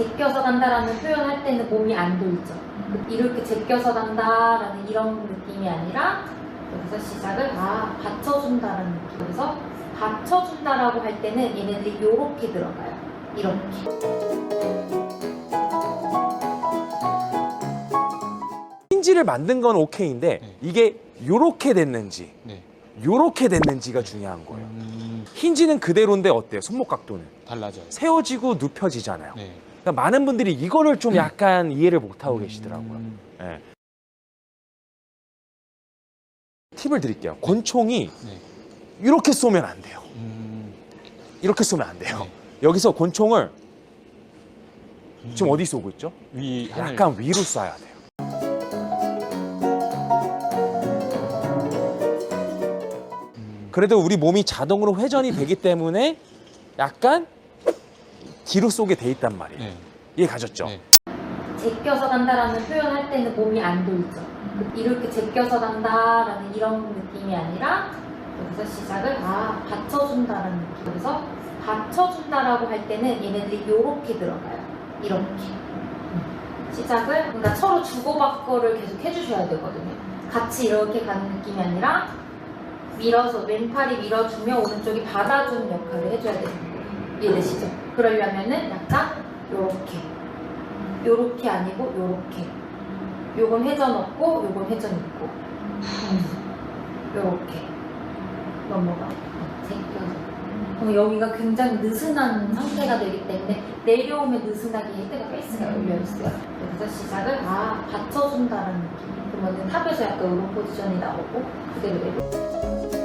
제껴서 간다라는 표현할 때는 몸이 안 돌죠. 이렇게 제껴서 간다라는 이런 느낌이 아니라 여기서 시작을 아 받쳐준다라는 느낌. 그래서 받쳐준다라고 할 때는 얘네들이 이렇게 들어가요. 이렇게. 힌지를 만든 건 오케이인데 네. 이게 요렇게 됐는지 네. 요렇게 됐는지가 중요한 거예요. 음, 힌지는 그대로인데 어때요? 손목 각도는 달라져요. 세워지고 눕혀지잖아요. 네. 그러니까 많은 분들이 이거를 좀 약간 이해를 못하고 계시더라고요. 음, 예. 팁을 드릴게요. 권총이 네. 이렇게 쏘면 안 돼요. 음, 이렇게 쏘면 안 돼요. 네. 여기서 권총을 지금 음, 어디 쏘고 있죠? 위. 약간 위로 쏴야 돼요. 음, 그래도 우리 몸이 자동으로 회전이 되기 때문에 약간 뒤로 쏘게 돼 있단 말이에요. 네. 이해 가셨죠? 네. 제껴서 간다라는 표현할 때는 몸이 안 돌죠. 이렇게 제껴서 간다라는 이런 느낌이 아니라 여기서 시작을 아 받쳐준다라는 느낌. 그래서 받쳐준다라고 할 때는 얘네들이 이렇게 들어가요. 이렇게. 시작을 그러니까 서로 주고받고를 계속 해주셔야 되거든요. 같이 이렇게 가는 느낌이 아니라 밀어서 왼팔이 밀어주면 오른쪽이 받아주는 역할을 해줘야 되는 거예요. 이해되시죠? 그러려면은 약간 요렇게. 요렇게 아니고 요렇게. 요건 회전 없고 요건 회전 있고. 음. 요렇게. 넘어가. 제껴서. 그럼 여기가 굉장히 느슨한 상태가 되기 때문에 내려오면 느슨하게 헤드가 페이스가 열려있어요. 여기서 시작을 아 받쳐준다는 느낌. 그러면 탑에서 약간 이런 포지션이 나오고 그대로 내려